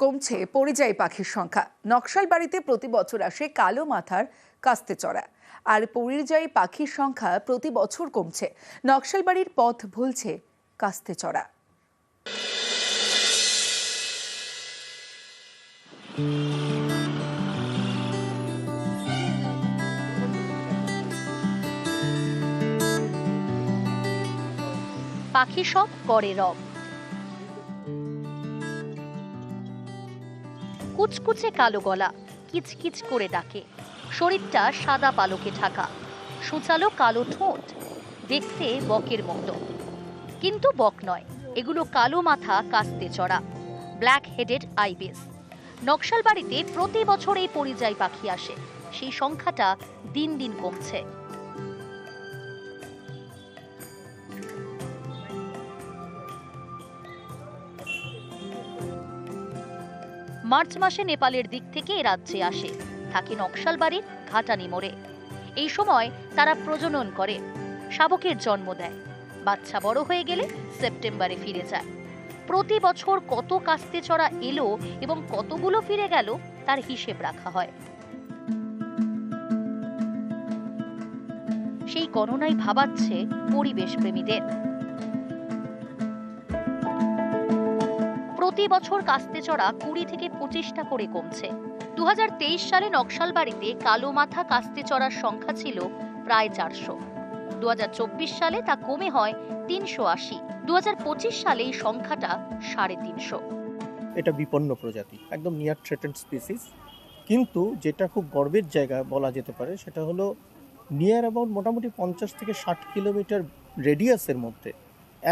কমছে পরিযায়ী পাখির সংখ্যা। নকশালবাড়িতে প্রতি বছর আসে কালো মাথার কাস্তে চড়া। আর পরিযায়ী পাখির সংখ্যা প্রতি বছর কমছে। নকশালবাড়ির পথ ভুলছে কাস্তে চড়া। পাখি সব করে রব। কুচকুচে কালো গলা, কিচকিচ করে ডাকে। শরীরটা সাদা পালকে ঢাকা, সুচালো কালো ঠোঁট, দেখতে বকের মতো। কিন্তু বক নয়, এগুলো কালো মাথা কাস্তে চড়া ব্ল্যাক হেডেড আইবিস নকশালবাড়িতে প্রতি বছর এই পরিযায়ী পাখি আসে, সেই সংখ্যাটা দিন দিন কমছে। মার্চ মাসে নেপালের দিক থেকে এ রাজ্যে আসে। থাকে নকশালবাড়ির ঘাটানি মোড়ে। এই সময় তারা প্রজনন করে। শাবকের জন্ম দেয়। বাচ্চা বড় হয়ে গেলে সেপ্টেম্বরে ফিরে যায়। প্রতি বছর কত কাস্তে চড়া এলো এবং কতগুলো ফিরে গেল তার হিসেব রাখা হয়। সেই গণনায় ভাবাচ্ছে পরিবেশ প্রেমীদের প্রতি বছর কাস্তে চড়া কুড়ি থেকে পঁচিশটা করে কমছে। দুহাজার তেইশ সালে নকশালবাড়িতে কালো মাথা কাস্তে চড়ার সংখ্যা ছিল প্রায় চারশো। দু সালে তা কমে হয় তিনশো আশি। দু সালে এই সংখ্যাটা সাড়ে তিনশো। এটা বিপন্ন প্রজাতি, একদম নিয়ার থ্রেটেন্ড স্পিসিস কিন্তু যেটা খুব গর্বের জায়গা বলা যেতে পারে, সেটা হলো নিয়ার অ্যাবাউট মোটামুটি পঞ্চাশ থেকে ষাট কিলোমিটার রেডিয়াসের মধ্যে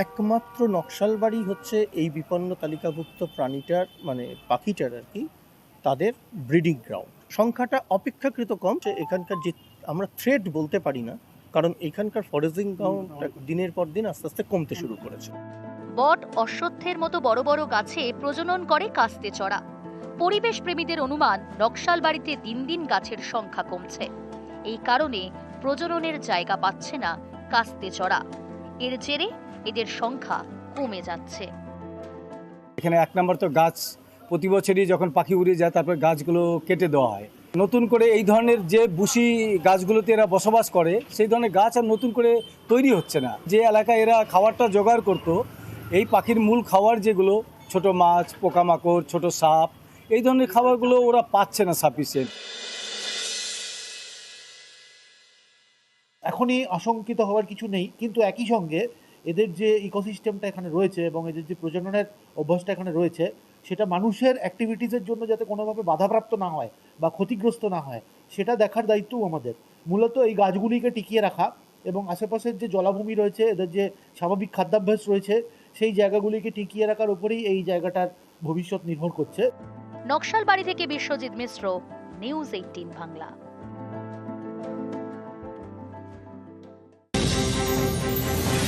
একমাত্র নকশালবাড়ি হচ্ছে এই বিপন্ন তালিকাভুক্ত প্রাণীটার মানে পাখিটার আর কি তাদের ব্রিডিং গ্রাউন্ড। সংখ্যাটা অপেক্ষাকৃত কম যে এখানকার যে আমরা থ্রেড বলতে পারি না কারণ এখানকার ফরেজিং গ্রাউন্ড দিনের পর দিন আস্তে আস্তে কমতে শুরু করেছে। বট অশ্বত্থের মতো বড় বড় গাছে প্রজনন করে কাস্তে চড়া। পরিবেশ প্রেমীদের অনুমান নকশাল বাড়িতে দিন দিন গাছের সংখ্যা কমছে। এই কারণে প্রজননের জায়গা পাচ্ছে না কাস্তে চড়া। এর জেরে এদের সংখ্যা কমে যাচ্ছে। এখানে এক নম্বর তো গাছ প্রতি বছরই যখন পাখি উড়ে যায় তারপর গাছগুলো কেটে দেওয়া হয়। নতুন করে এই ধরনের যে বুশি গাছগুলোতে এরা বসবাস করে সেই ধরনের গাছ আর নতুন করে তৈরি হচ্ছে না। যে এলাকায় এরা খাবারটা জোগাড় করতো এই পাখির মূল খাবার যেগুলো ছোট মাছ পোকামাকড় ছোট সাপ এই ধরনের খাবারগুলো ওরা পাচ্ছে না সাফিসিয়েন্ট। এখনই আশঙ্কিত হওয়ার কিছু নেই কিন্তু একই সঙ্গে এদের যে ইকোসিস্টেমটা এখানে রয়েছে এবং এদের যে প্রজননের অভ্যাসটা এখানে রয়েছে, সেটা মানুষের অ্যাক্টিভিটিসের জন্য যাতে কোনোভাবে বাধাপ্রাপ্ত না হয় বা ক্ষতিগ্রস্ত না হয়, সেটা দেখার দায়িত্বও আমাদের। মূলত এই গাছগুলিকে টিকিয়ে রাখা এবং আশেপাশের যে জলাভূমি রয়েছে, এদের যে স্বাভাবিক খাদ্যাভ্যাস রয়েছে, সেই জায়গাগুলিকে টিকিয়ে রাখার উপরেই এই জায়গাটার ভবিষ্যৎ নির্ভর করছে। নকশাল বাড়ি থেকে বিশ্বজিৎ মিশ্র নিউজ এইটিন বাংলা।